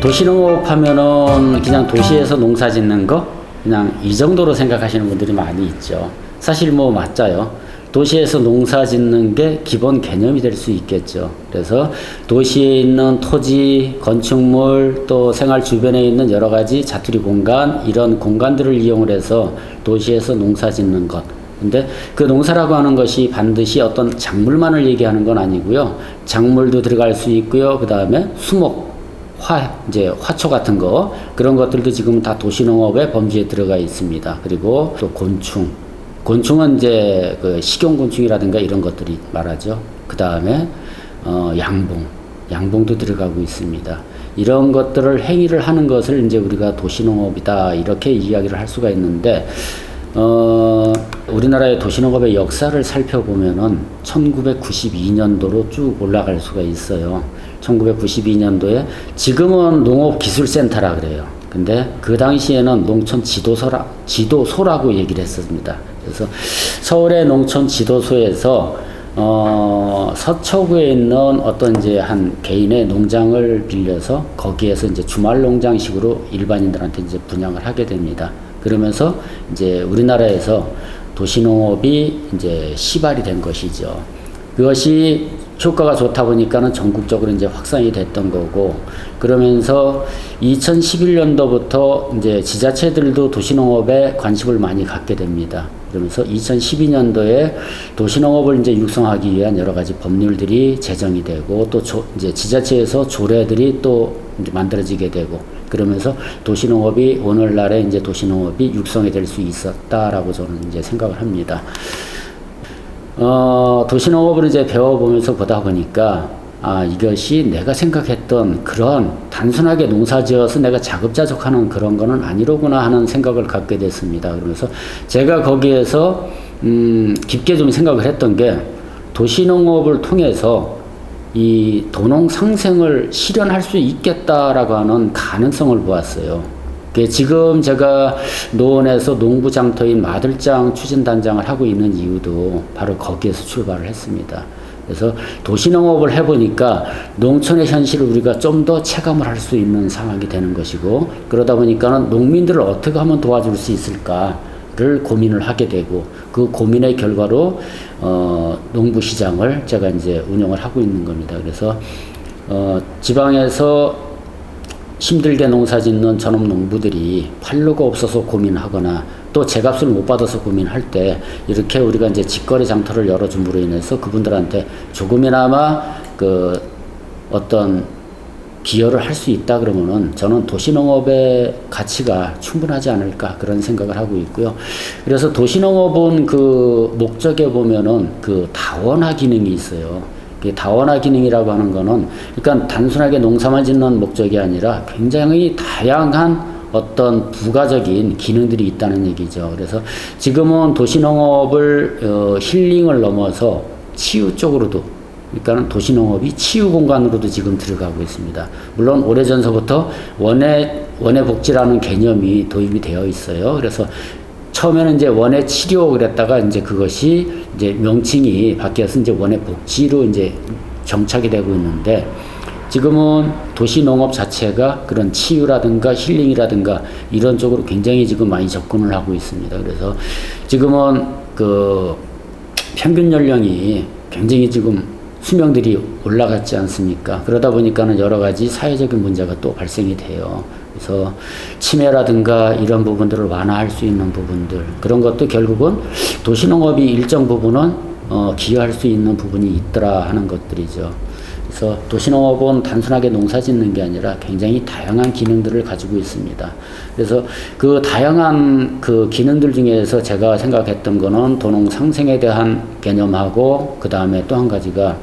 도시농업 하면은 그냥 도시에서 농사 짓는 거 그냥 이 정도로 생각하시는 분들이 많이 있죠. 사실 뭐 맞아요. 도시에서 농사 짓는 게 기본 개념이 될 수 있겠죠. 그래서 도시에 있는 토지, 건축물, 또 생활 주변에 있는 여러 가지 자투리 공간, 이런 공간들을 이용을 해서 도시에서 농사 짓는 것. 근데 그 농사라고 하는 것이 반드시 어떤 작물만을 얘기하는 건 아니고요. 작물도 들어갈 수 있고요. 그 다음에 수목, 화 이제 화초 같은 거 그런 것들도 지금 다 도시농업의 범주에 들어가 있습니다. 그리고 또 곤충, 곤충은 이제 그 식용곤충이라든가 이런 것들이 말하죠. 그 다음에 어, 양봉, 양봉도 들어가고 있습니다. 이런 것들을 행위를 하는 것을 이제 우리가 도시농업이다 이렇게 이야기를 할 수가 있는데 어, 우리나라의 도시농업의 역사를 살펴보면은 1992년도로 쭉 올라갈 수가 있어요. 1992년도에 지금은 농업기술센터라 그래요. 근데 그 당시에는 농촌 지도소라, 지도소라고 얘기를 했습니다. 그래서 서울의 농촌 지도소에서 어, 서초구에 있는 어떤 이제 한 개인의 농장을 빌려서 거기에서 이제 주말 농장식으로 일반인들한테 이제 분양을 하게 됩니다. 그러면서 이제 우리나라에서 도시농업이 이제 시발이 된 것이죠. 그것이 효과가 좋다 보니까는 전국적으로 이제 확산이 됐던 거고 그러면서 2011년도부터 이제 지자체들도 도시농업에 관심을 많이 갖게 됩니다. 그러면서 2012년도에 도시농업을 이제 육성하기 위한 여러 가지 법률들이 제정이 되고 또 조, 이제 지자체에서 조례들이 또 만들어지게 되고 그러면서 도시농업이 오늘날의 이제 도시농업이 육성이 될 수 있었다라고 저는 이제 생각을 합니다. 어, 도시농업을 이제 배워보면서 보다 보니까 아, 이것이 내가 생각했던 그런 단순하게 농사 지어서 내가 자급자족하는 그런 거는 아니로구나 하는 생각을 갖게 됐습니다. 그러면서 제가 거기에서 음, 깊게 좀 생각을 했던 게 도시농업을 통해서 이 도농 상생을 실현할 수 있겠다라고 하는 가능성을 보았어요. 그 지금 제가 노원에서 농부 장터인 마들장 추진단장을 하고 있는 이유도 바로 거기에서 출발을 했습니다. 그래서 도시농업을 해보니까 농촌의 현실을 우리가 좀 더 체감을 할 수 있는 상황이 되는 것이고 그러다 보니까는 농민들을 어떻게 하면 도와줄 수 있을까를 고민을 하게 되고 그 고민의 결과로 어, 농부 시장을 제가 이제 운영을 하고 있는 겁니다. 그래서 어, 지방에서 힘들게 농사 짓는 전업 농부들이 판로가 없어서 고민하거나 또 제값을 못 받아서 고민할 때 이렇게 우리가 이제 직거래 장터를 열어줌으로 인해서 그분들한테 조금이나마 그 어떤 기여를 할 수 있다 그러면은 저는 도시농업의 가치가 충분하지 않을까 그런 생각을 하고 있고요. 그래서 도시농업은 그 목적에 보면은 그 다원화 기능이 있어요. 이 다원화 기능이라고 하는 거는 그러니까 단순하게 농사만 짓는 목적이 아니라 굉장히 다양한 어떤 부가적인 기능들이 있다는 얘기죠. 그래서 지금은 도시농업을 어, 힐링을 넘어서 치유 쪽으로도 그러니까는 도시농업이 치유 공간으로도 지금 들어가고 있습니다. 물론 오래전서부터 원해 원해 복지라는 개념이 도입이 되어 있어요. 그래서 처음에는 이제 원해 치료 그랬다가 이제 그것이 이제 명칭이 바뀌어서 이제 원해 복지로 이제 정착이 되고 있는데 지금은 도시 농업 자체가 그런 치유라든가 힐링이라든가 이런 쪽으로 굉장히 지금 많이 접근을 하고 있습니다. 그래서 지금은 그 평균 연령이 굉장히 지금 수명들이 올라갔지 않습니까? 그러다 보니까는 여러 가지 사회적인 문제가 또 발생이 돼요. 그래서 치매라든가 이런 부분들을 완화할 수 있는 부분들 그런 것도 결국은 도시농업이 일정 부분은 어, 기여할 수 있는 부분이 있더라 하는 것들이죠. 그래서 도시농업은 단순하게 농사 짓는 게 아니라 굉장히 다양한 기능들을 가지고 있습니다. 그래서 그 다양한 그 기능들 중에서 제가 생각했던 거는 도농 상생에 대한 개념하고 그 다음에 또 한 가지가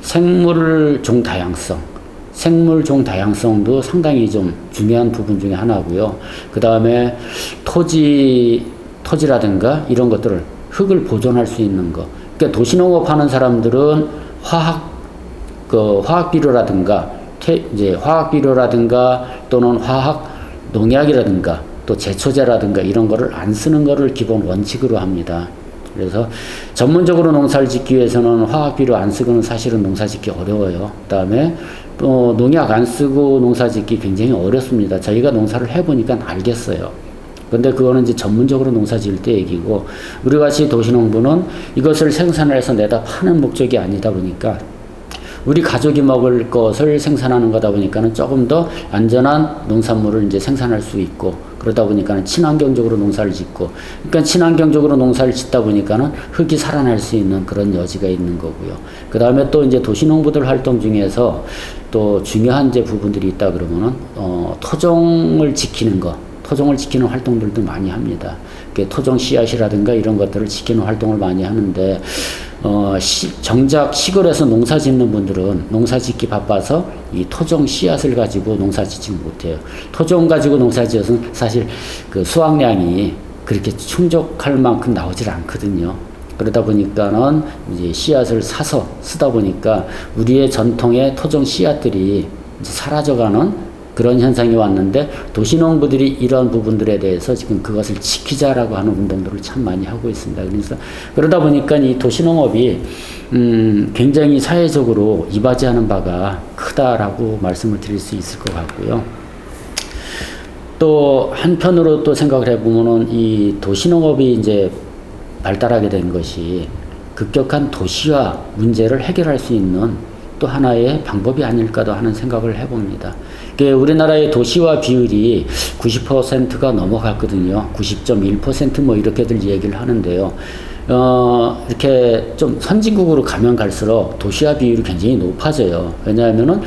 생물 종 다양성. 생물 종 다양성도 상당히 좀 중요한 부분 중에 하나고요. 그 다음에 토지, 토지라든가 이런 것들을 흙을 보존할 수 있는 거. 그러니까 도시농업 하는 사람들은 화학, 그 화학 비료라든가 태, 이제 화학 비료라든가 또는 화학 농약이라든가 또 제초제라든가 이런 거를 안 쓰는 거를 기본 원칙으로 합니다. 그래서 전문적으로 농사를 짓기 위해서는 화학 비료 안 쓰고는 사실은 농사 짓기 어려워요. 그다음에 또 농약 안 쓰고 농사 짓기 굉장히 어렵습니다. 저희가 농사를 해보니까 알겠어요. 근데 그거는 이제 전문적으로 농사 지을 때 얘기고 우리 같이 도시농부는 이것을 생산해서 내다 파는 목적이 아니다 보니까 우리 가족이 먹을 것을 생산하는 거다 보니까는 조금 더 안전한 농산물을 이제 생산할 수 있고 그러다 보니까는 친환경적으로 농사를 짓고 그러니까 친환경적으로 농사를 짓다 보니까는 흙이 살아날 수 있는 그런 여지가 있는 거고요. 그 다음에 또 이제 도시농부들 활동 중에서 또 중요한 이제 부분들이 있다 그러면은 어, 토종을 지키는 거. 토종을 지키는 활동들도 많이 합니다. 토종 씨앗이라든가 이런 것들을 지키는 활동을 많이 하는데 어, 시, 정작 시골에서 농사 짓는 분들은 농사 짓기 바빠서 이 토종 씨앗을 가지고 농사 짓지 못해요. 토종 가지고 농사 지어서는 사실 그 수확량이 그렇게 충족할 만큼 나오질 않거든요. 그러다 보니까는 이제 씨앗을 사서 쓰다 보니까 우리의 전통의 토종 씨앗들이 사라져가는 그런 현상이 왔는데 도시농부들이 이런 부분들에 대해서 지금 그것을 지키자라고 하는 운동들을 참 많이 하고 있습니다. 그래서 그러다 보니까 이 도시농업이 음 굉장히 사회적으로 이바지하는 바가 크다라고 말씀을 드릴 수 있을 것 같고요. 또 한편으로 또 생각을 해보면은 이 도시농업이 이제 발달하게 된 것이 급격한 도시화 문제를 해결할 수 있는 또 하나의 방법이 아닐까도 하는 생각을 해봅니다. 이게 우리나라의 도시화 비율이 90%가 넘어갔거든요. 90.1%뭐 이렇게들 얘기를 하는데요. 어, 이렇게 좀 선진국으로 가면 갈수록 도시화 비율이 굉장히 높아져요. 왜냐하면은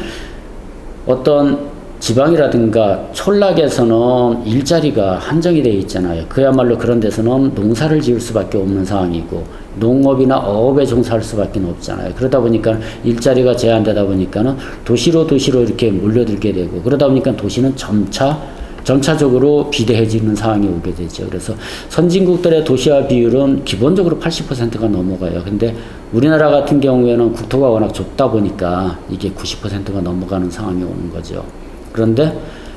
어떤 지방이라든가 촌락에서는 일자리가 한정이 되어 있잖아요. 그야말로 그런 데서는 농사를 지을 수밖에 없는 상황이고 농업이나 어업에 종사할 수밖에 없잖아요. 그러다 보니까 일자리가 제한되다 보니까는 도시로 도시로 이렇게 몰려들게 되고 그러다 보니까 도시는 점차 점차적으로 비대해지는 상황이 오게 되죠. 그래서 선진국들의 도시화 비율은 기본적으로 80%가 넘어가요. 근데 우리나라 같은 경우에는 국토가 워낙 좁다 보니까 이게 90%가 넘어가는 상황이 오는 거죠. 그런데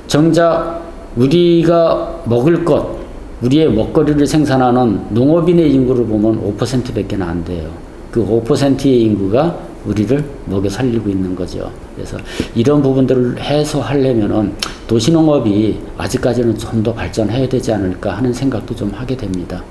정작 우리가 먹을 것, 우리의 먹거리를 생산하는 농업인의 인구를 보면 5%밖에 안 돼요. 그 5%의 인구가 우리를 먹여 살리고 있는 거죠. 그래서 이런 부분들을 해소하려면은 도시농업이 아직까지는 좀 더 발전해야 되지 않을까 하는 생각도 좀 하게 됩니다.